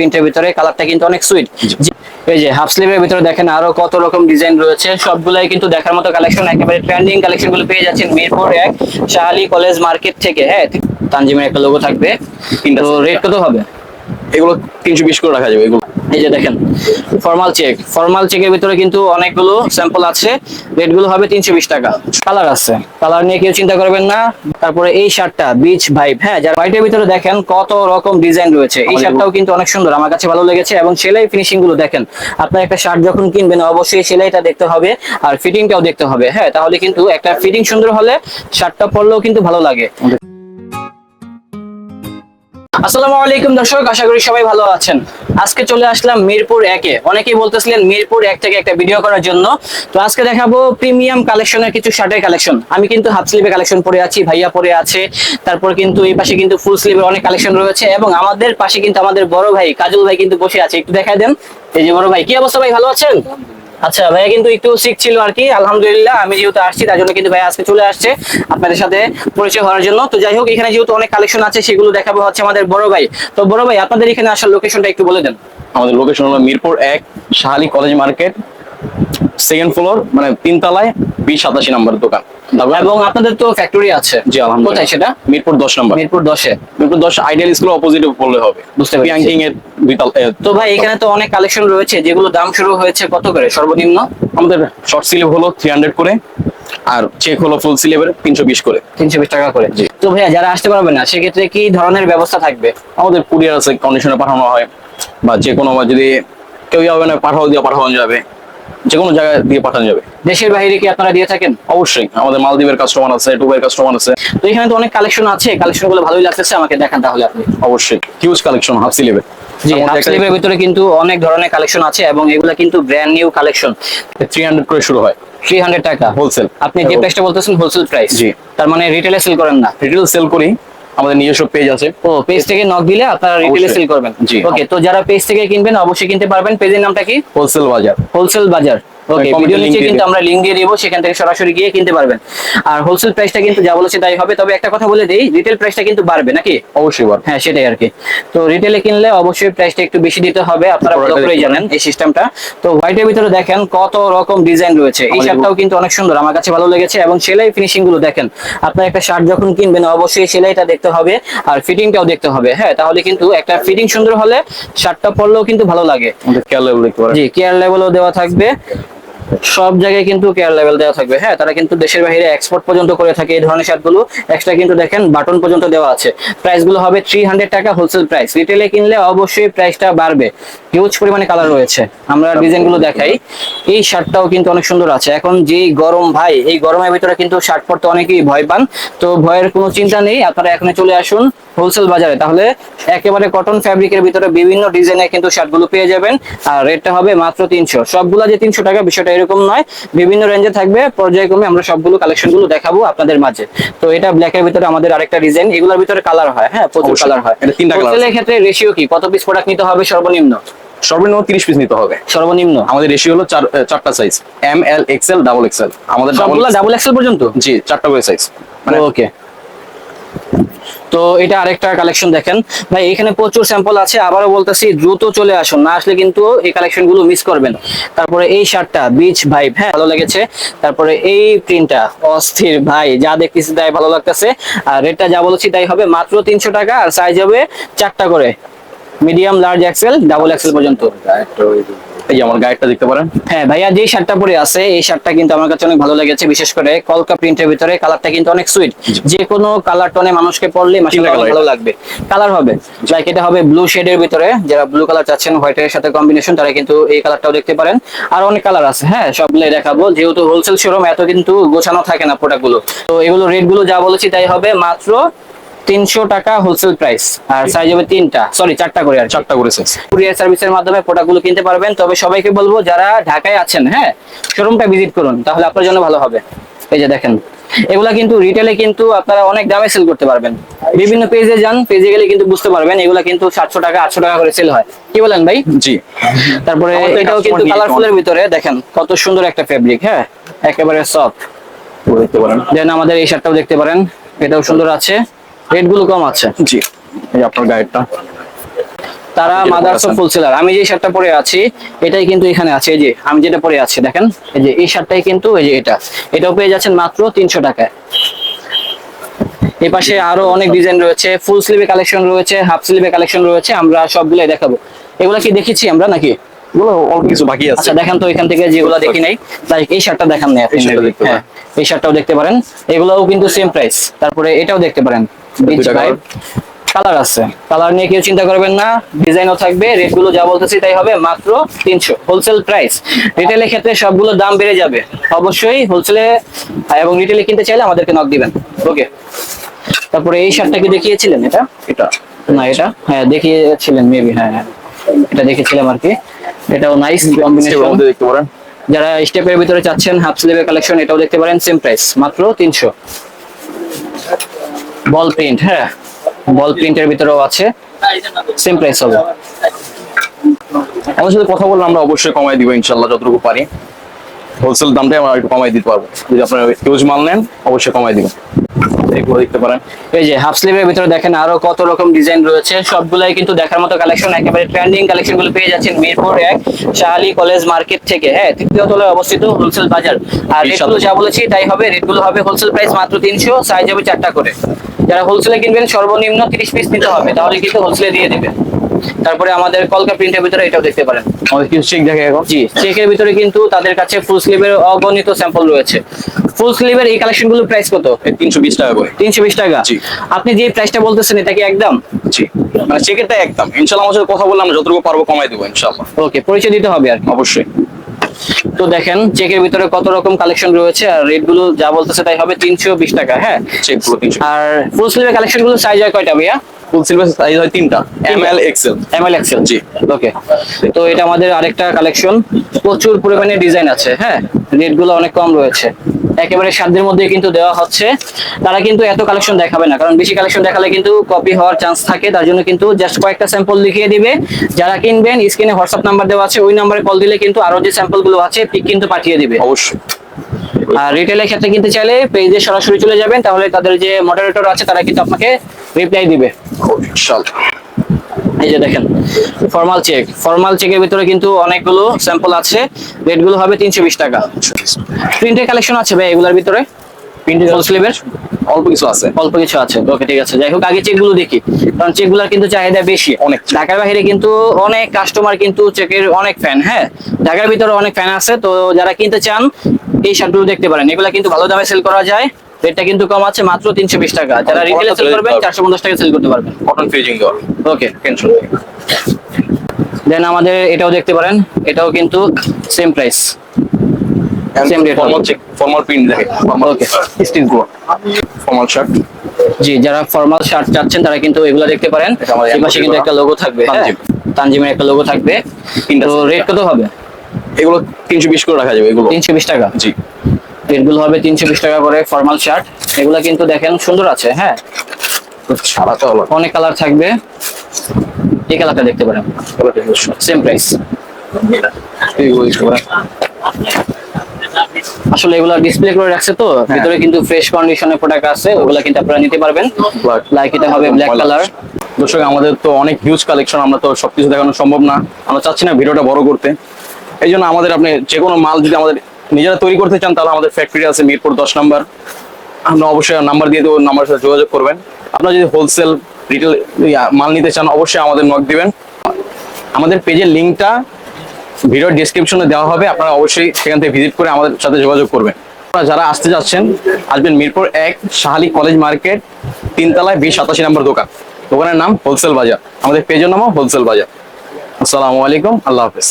প্রিন্টের ভিতরে কালারটা কিন্তু অনেক সুইট এই যে হাফ স্লিভের ভিতরে দেখেন আরও কত রকম ডিজাইন রয়েছে। সবগুলাই কিন্তু দেখার মতো কালেকশন একেবারে ট্রেন্ডিং কালেকশনগুলো পেয়ে যাচ্ছেন মিরপুর এক শাহালি কলেজ মার্কেট থেকে। হ্যাঁ তানজিমের একটা লোগো থাকবে। কিন্তু তো রেট কত হবে? এগুলো তিনশো বিশ করে রাখা যাবে এগুলো। এই যে দেখেন ফর্মাল চেক ফর্মাল চেকের ভিতরে কিন্তু অনেকগুলো স্যাম্পল আছে। রেটগুলো হবে তিনশো বিশ টাকা। কালার আছে। কালার নিয়ে কেউ চিন্তা করবেন না। তারপরে এই শার্টটা বিচ ভাইব হ্যাঁ যার হোয়াইটের ভিতরে দেখেন কত রকম ডিজাইন রয়েছে। এই শার্টটাও কিন্তু অনেক সুন্দর। আমার কাছে ভালো লেগেছে এবং সেলাই ফিনিশিংগুলো দেখেন। আপনার একটা শার্ট যখন কিনবেন অবশ্যই সেলাইটা দেখতে হবে আর ফিটিংটাও দেখতে হবে। হ্যাঁ তাহলে কিন্তু একটা ফিটিং সুন্দর হলে শার্টটা পরলেও কিন্তু ভালো লাগে। আসসালামু আলাইকুম দর্শক, আশা করি সবাই ভালো আছেন। আজকে চলে আসলাম মিরপুর একে অনেকেই বলতেছিলেন মিরপুর এক থেকে একটা ভিডিও করার জন্য। তো আজকে দেখাবো প্রিমিয়াম কালেকশনের কিছু শার্টের কালেকশন আমি কিন্তু হাফ স্লিভে কালেকশন পরে আছি, ভাইয়া পরে আছে। তারপর কিন্তু এই পাশে কিন্তু ফুল স্লিভের অনেক কালেকশন রয়েছে এবং আমাদের পাশে কিন্তু আমাদের বড় ভাই কাজল ভাই কিন্তু বসে আছে। একটু দেখাই দেন। এই যে বড় ভাই, কি অবস্থা ভাই, ভালো আছেন? আচ্ছা ভাইয়া কিন্তু একটু শিখ ছিল আর কি আলহামদুলিল্লাহ, আমি যেহেতু আসছি, তার জন্য কিন্তু ভাইয়া আজকে চলে আসছে আপনাদের সাথে পরিচয় হওয়ার জন্য। তো যাই হোক, এখানে যেহেতু অনেক কালেকশন আছে, সেগুলো দেখাবো হচ্ছে আমাদের বড় ভাই। তো বড় ভাই, আপনাদের এখানে আসার লোকেশনটা একটু বলে দেন। আমাদের লোকেশন হলো মিরপুর এক, Shahali college market second floor মানে তিনতলায় বিশ সাতাশি নম্বর দোকান। এবং আপনাদের তো ফ্যাক্টরি আছে। জি আলহামদুলিল্লাহ। কোথায় সেটা? মিরপুর দশ নম্বর। মিরপুর দশে। মিরপুর দশ আইডিয়াল স্কুল অপোজিটে বললে হবে। বুঝতে পেরেছি। এর তো ভাই এখানে তো অনেক কালেকশন রয়েছে যেগুলো দাম শুরু হয়েছে কত করে? সর্বনিম্ন? আমাদের শর্ট স্লিভ হলো থ্রি হান্ড্রেড করে আর চেক হলো ফুল স্লিভের তিনশো বিশ করে। তিনশো বিশ টাকা করে। তো ভাইয়া যারা আসতে পারবে না সেক্ষেত্রে কি ধরনের ব্যবস্থা থাকবে? আমাদের কুরিয়ার আছে কন্ডিশনে পাঠানো হয় বা যে কোনো যদি কেউ যাবে না পাঠাও দিয়ে পাঠানো যাবে। যে কোনো জায়গায় দিয়ে পাঠানো যাবে। দেশের বাইরে কি আপনারা দিয়ে থাকেন? অবশ্যই আমাদের মালদ্বীপের কাস্টমার আছে টুবের কাস্টমার আছে। তো এখানে তো অনেক কালেকশন আছে কালেকশনগুলো ভালোই লাগতেছে আমাকে দেখান তাহলে আপনি। অবশ্যই হিউজ কালেকশন হাফ স্লিভের জি হাফ স্লিভের ভিতরে কিন্তু অনেক ধরনের কালেকশন আছে এবং এগুলা কিন্তু brand new collection three hundred করে শুরু হয়। থ্রি হান্ড্রেড টাকা। হোলসেল আপনি যে প্রাইসটা বলতেছেন হোলসেল প্রাইস জি। তার মানে রিটেলে সেল করেন না। রিটেল সেল করি। আমাদের নিজস্ব পেজ আছে। ও পেজ থেকে নক দিলে আপনারা রিটেলে সেল করবেন। জি। ওকে তো যারা পেজ থেকে কিনবেন অবশ্যই কিনতে পারবেন। পেজের নামটা কি? হোলসেল বাজার। হোলসেল বাজার। ওকে ভিডিও নিচে কিন্তু আমরা লিংক দিয়ে দিব সেখান থেকে সরাসরি গিয়ে কিনতে পারবেন। আর হোলসেল প্রাইসটা কিন্তু যা বলেছে তাই হবে তবে একটা কথা বলে দেই রিটেল প্রাইসটা কিন্তু বাড়বে নাকি? অবশ্যই হ্যাঁ সেটাই আর কি। তো রিটেলে কিনলে অবশ্যই প্রাইসটা একটু বেশি দিতে হবে আপনারা ভালো দেখতে জানেন এই সিস্টেমটা তো হোয়াইটের ভিতরে দেখেন কত রকম ডিজাইন রয়েছে। এই শার্টটাও কিন্তু অনেক সুন্দর আমার কাছে ভালো লেগেছে। এবং সেলাই ফিনিশিংগুলো দেখেন আপনার একটা শার্ট যখন কিনবেন অবশ্যই সেলাইটা দেখতে হবে আর ফিটিংটাও দেখতে হবে। হ্যাঁ তাহলে কিন্তু একটা ফিটিং সুন্দর হলে শার্টটা পরলেও কিন্তু ভালো লাগে। কেয়ার লেভেল জি কেয়ার লেভেলও দেওয়া থাকবে। সব জায়গায় কিন্তু কেয়ার লেভেল দেওয়া থাকবে। হ্যাঁ তারা কিন্তু দেশের বাইরে এক্সপোর্ট পর্যন্ত করে থাকে এই ধরনের শার্টগুলো এক্সট্রা কিন্তু দেখেন বাটন পর্যন্ত দেওয়া আছে। প্রাইসগুলো হবে থ্রি হান্ড্রেড টাকা হোলসেল প্রাইস রিটেলে কিনলে অবশ্যই প্রাইসটা বাড়বে। হিউজ পরিমাণে কালার রয়েছে। আমরা ডিজাইনগুলো দেখাই। এই শার্টটাও কিন্তু অনেক সুন্দর আছে। এখন যেই গরম ভাই, এই গরমের ভিতরে কিন্তু শার্ট পরতে অনেকেই ভয় পান। তো ভয়ের কোনো চিন্তা নেই। আপনারা এখানে চলে আসুন হোলসেল বাজারে। তাহলে একেবারে কটন ফ্যাব্রিকের ভিতরে বিভিন্ন ডিজাইনের কিন্তু শার্টগুলো পেয়ে যাবেন। আর রেটটা হবে মাত্র তিনশো। সবগুলা যে তিনশো টাকা, বিষয়টা এরকম নয়। বিভিন্ন রেঞ্জে থাকবে। পর্যায়ক্রমে আমরা সবগুলো কালেকশনগুলো দেখাবো আপনাদের মাঝে। তো এটা ব্ল্যাকের ভিতরে আমাদের আরেকটা ডিজাইন এগুলোর ভিতরে কালার হয় হ্যাঁ? প্রচুর কালার হয়। এটা তিনটা হোলসেলের ক্ষেত্রে রেশিও কি? কত পিস প্রোডাক্ট নিতে হবে সর্বনিম্ন? সর্বনিম্ন তিরিশ পিস নিতে হবে। সর্বনিম্ন? আমাদের রেশিও হলো চারটা size M L XL double XL আমাদের ডাবল এক্সেল পর্যন্ত? জি চারটা করে সাইজ মানে ওকে তো এটা আরেকটা কালেকশন দেখেন। ভাই, এখানে প্রচুর স্যাম্পল আছে, আবারও বলতেছি, দ্রুত চলে আসুন, না আসলে কিন্তু এই কালেকশনগুলো মিস করবেন। তারপরে এই শার্টটা বিচ ভাইব হ্যাঁ ভালো লেগেছে। তারপরে এই প্রিন্টটা অস্থির, ভাই, যা দেখতেছি তাই ভালো লাগতেছে। আর রেটটা যা বলেছি তাই হবে মাত্র তিনশো টাকা, আর সাইজ হবে চারটা করে। Medium large XL double XL পর্যন্ত। এই যে আমার গাইডটা দেখতে পারেন। হ্যাঁ ভাইয়া যে শার্টটা পরে আছে এই শার্টটা কিন্তু আমার কাছে অনেক ভালো লেগেছে বিশেষ করে কলকা প্রিন্টের ভিতরে। কালারটা কিন্তু অনেক সুইট। যে কোনো কালার টোনে মানুষকে পরলে মাসাল্লাহ ভালো লাগবে। কালার হবে। লাইক এটা হবে ব্লু শেডের ভিতরে। যারা ব্লু কালার চাচ্ছেন হোয়াইটের সাথে কম্বিনেশন তারা কিন্তু এই কালারটাও দেখতে পারেন। আর অনেক কালার আছে হ্যাঁ সবগুলোই দেখাবো। যেহেতু হোলসেল শোরুম এত কিন্তু গোছানো থাকে না প্রোডাক্টগুলো। তো এগুলো রেটগুলো যা বলেছি তাই হবে মাত্র তিনশো টাকা হোলসেল প্রাইস আর সাইজ হবে তিনটা। সরি চারটা করে আর চারটা করে কুরিয়ার সার্ভিসের মাধ্যমে প্রোডাক্টগুলো কিনতে পারবেন। তবে সবাইকে বলব যারা ঢাকায় আছেন হ্যাঁ শোরুমটা ভিজিট করুন তাহলে আপনার জন্য ভালো হবে। এই যে দেখেন এগুলা কিন্তু রিটেলে কিন্তু আপনারা অনেক দামে সেল করতে পারবেন। বিভিন্ন পেজে যান পেজে গেলে কিন্তু বুঝতে পারবেন এগুলা কিন্তু সাতশো টাকা আটশো টাকা করে সেল হয়। কি বলেন ভাই? জি। তারপরে এটাও কিন্তু কালারফুলের ভিতরে দেখেন কত সুন্দর একটা ফেব্রিক হ্যাঁ একেবারে সফট দেখতে পারেন। দেন আমাদের এই শার্টটাও দেখতে পারেন এটাও সুন্দর আছে। রেটগুলো কম আছে। জি। এই আপনার গাইডটা তারা মাদার্স পরে আছেন। ফুল সেলার আমি যে শার্টটা পরে আছি এটাই কিন্তু এখানে আছে। এই যে আমি যেটা পরে আছি দেখেন এই যে এই শার্টটাই কিন্তু এই যে এটা। এটাও পেয়ে যাচ্ছেন মাত্র তিনশো টাকায়। এই পাশে আরও অনেক ডিজাইন রয়েছে। ফুল স্লিভে কালেকশন রয়েছে হাফ স্লিভে কালেকশন রয়েছে। আমরা সবগুলাই দেখাবো। এগুলা কি দেখেছি আমরা নাকি? এগুলো অল্প কিছু বাকি আছে। আচ্ছা দেখান তো এখান থেকে যেগুলো দেখি নাই। লাইক এই শার্টটা দেখান নাই আপনি। এই শার্টটা দেখতে হ্যাঁ শার্টটাও দেখতে পারেন। এগুলোও কিন্তু সেম প্রাইস তারপরে এটাও দেখতে পারেন। কালার আছে। কালার নিয়ে কেউ চিন্তা করবেন না ডিজাইনও থাকবে রেটগুলো যা বলতেছি তাই হবে মাত্র তিনশো। হোলসেল প্রাইস রিটেলের ক্ষেত্রে সবগুলো দাম বেড়ে যাবে। অবশ্যই হোলসেলে এবং রিটেলে কিনতে চাইলে আমাদেরকে নক দিবেন। ওকে তারপরে এই শার্টটা কি দেখিয়েছিলেন এটা? এটা। না এটা? হ্যাঁ দেখিয়েছিলেন মেবি হ্যাঁ হ্যাঁ। এটা দেখেছিলাম আর কি। এটাও নাইস কম্বিনেশন দেখতে পারেন। যারা স্টেপের ভিতরে চাচ্ছেন হাফ স্লিভের কালেকশন এটাও দেখতে পারেন সেম প্রাইস মাত্র তিনশো। বল প্রিন্ট হ্যাঁ? বল প্রিন্টের ভিতরেও আছে। সেম প্রাইস হবে। আমার সাথে কথা বললে আমরা অবশ্যই কমাই দিব, ইনশাল্লাহ, যতটুকু পারি। হোলসেল দামটাই আমরা একটু কমাই দিতে পারব। যদি আপনারা হিউজ মাল নেন, অবশ্যই কমাই দিব এগুলো দেখতে পারেন। এই যে হাফ স্লিভের ভিতরে দেখেন আরও কত রকম ডিজাইন রয়েছে। সবগুলাই কিন্তু দেখার মতো কালেকশন একেবারে ট্রেন্ডিং কালেকশনগুলো পেয়ে যাচ্ছেন মিরপুর এক শাহালি কলেজ মার্কেট থেকে। হ্যাঁ তৃতীয় তলায় অবস্থিত হোলসেল বাজার। আর যা বলেছি তাই হবে। হবে হোলসেল প্রাইস মাত্র তিনশো সাইজ হবে চারটা করে। যারা হোলসেলে কিনবেন সর্বনিম্ন তিরিশ পিস নিতে হবে। তাহলে কিন্তু হোলসেলে দিয়ে দিবে। তারপরে আমাদের কলকা প্রিন্টের ভিতরে এটাও দেখতে পারেন। আমাদের কিছু চেক দেখে এখন। জি চেকের ভিতরে কিন্তু তাদের কাছে ফুল স্লিভের অগণিত স্যাম্পল রয়েছে। ফুল স্লিভের এই কালেকশনগুলো প্রাইস কত তিনশো বিশ টাকা করে। তিনশো বিশ টাকা? জি। আপনি যে প্রাইসটা বলতেছেন এটা কি একদম? জি। মানে চেকেরটা একদম। ইনশাল্লাহ আমার সাথে কথা বললে আমরা যতটুকু পারব কমাই দেবো ইনশাল্লাহ। ওকে পরিচয় দিতে হবে আর। অবশ্যই। তো দেখেন চেকের ভিতরে কত রকম কালেকশন রয়েছে আর রেটগুলো যা বলতেছে তাই হবে তিনশো বিশ টাকা হ্যাঁ? আর ফুল স্লিভের কালেকশনগুলো সাইজ হয় কয়টা ভাইয়া? ফুল সিলভার সাইজ হয় তিনটা। M L XL M L XL জি। ওকে তো এটা আমাদের আরেকটা কালেকশন প্রচুর পরিমাণে ডিজাইন আছে হ্যাঁ? রেটগুলো অনেক কম রয়েছে। একেবারে সাধ্যের মধ্যে কিন্তু দেওয়া হচ্ছে। তারা কিন্তু এত কালেকশন দেখাবে না কারণ বেশি কালেকশন দেখালে কিন্তু কপি হওয়ার চান্স থাকে। তার জন্য কিন্তু জাস্ট কয়েকটা স্যাম্পল লিখিয়ে দিবে। যারা কিনবেন স্ক্রিনে হোয়াটসঅ্যাপ নাম্বার দেওয়া আছে ওই নাম্বারে কল দিলে কিন্তু আরও যে স্যাম্পলগুলো আছে পিক কিন্তু পাঠিয়ে দিবে। অবশ্যই। আর রিটেলের ক্ষেত্রে কিনতে চাইলে পেজে সরাসরি চলে যাবেন তাহলে তাদের যে মডারেটর আছে তারা কিন্তু আপনাকে রিপ্লাই দিবে। ইনশাল্লাহ এই যে দেখেন ফর্মাল চেক ফর্মাল চেকের ভিতরে কিন্তু অনেকগুলো স্যাম্পল আছে। রেটগুলো হবে তিনশো বিশ টাকা। প্রিন্টের কালেকশন আছে ভাই এগুলোর ভিতরে? প্রিন্টের ফুল স্লিভের অল্প কিছু আছে। অল্প কিছু আছে। ওকে ঠিক আছে। যাই হোক আগে দেখি। কারণ চেকগুলার কিন্তু চাহিদা বেশি। অনেক। ঢাকার বাইরে কিন্তু অনেক কাস্টমার কিন্তু চেকের অনেক ফ্যান হ্যাঁ? ঢাকার ভিতরে অনেক ফ্যান আছে। তো যারা কিনতে চান এই শার্টগুলো দেখতে পারেন। এগুলা কিন্তু ভালো দামে সেল করা যায়। রেটটা কিন্তু কম আছে মাত্র তিনশো বিশ টাকা। যারা রিটেলে সেল করবেন চারশো পঞ্চাশ টাকা সেল করতে পারবেন। কটন ফ্রিজিং দেওয়া ওকে টেনশন দেন আমাদের এটাও দেখতে পারেন এটাও কিন্তু same price Same rate formal check formal print দেখে ফর্মাল Okay. স্টিচগুলো ফর্মাল শার্ট জি যারা ফর্মাল শার্ট চাচ্ছেন তারা কিন্তু এগুলো দেখতে পারেন। এটা এই পাশে কিন্তু একটা লোগো থাকবে হ্যাঁ? তানজিম। তানজিমের একটা লোগো থাকবে। তিনটা তো রেট কত হবে? এগুলো তিনশো বিশ করে রাখা যাবে এগুলো। তিনশো বিশ টাকা। জি। রেটগুলো হবে তিনশো বিশ টাকা করে ফর্মাল শার্ট এগুলো কিন্তু দেখেন সুন্দর আছে হ্যাঁ? অনেক কালার থাকবে। এই কালারটা দেখতে পারেন। সেম প্রাইস এগুলো আসলে এগুলো ডিসপ্লে করে রাখছে তো হ্যাঁ। ভিতরে কিন্তু ফ্রেশ কন্ডিশনের প্রোডাক্ট আছে ওগুলো কিন্তু আপনারা নিতে পারবেন. লাইক এটা হবে ব্ল্যাক কালার দর্শক আমাদের তো অনেক হিউজ কালেকশন আমরা তো সবকিছু দেখানো সম্ভব না। আমরা চাচ্ছি না ভিডিওটা বড় করতে। এই জন্য আমাদের আপনি যে কোনো মাল যদি আমাদের নিজেরা তৈরি করতে চান, তাহলে আমাদের ফ্যাক্টরি আছে মিরপুর দশ নাম্বার। আমরা অবশ্যই নাম্বার দিয়ে দেবো নাম্বার সাথে যোগাযোগ করবেন। আপনারা যদি হোলসেল রিটেল মাল নিতে চান, অবশ্যই আমাদের নক দিবেন। আমাদের পেজের লিঙ্কটা ভিডিওর ডিসক্রিপশনে দেওয়া হবে, আপনারা অবশ্যই সেখান থেকে ভিজিট করে আমাদের সাথে যোগাযোগ করবেন। আপনারা যারা আসতে যাচ্ছেন, আসবেন মিরপুর এক শাহালি কলেজ মার্কেট তিনতলায় বিশ সাতাশি নম্বর দোকান। দোকানের নাম হোলসেল বাজার। আমাদের পেজের নামও হোলসেল বাজার। আসসালামু আলাইকুম, আল্লাহ হাফেজ।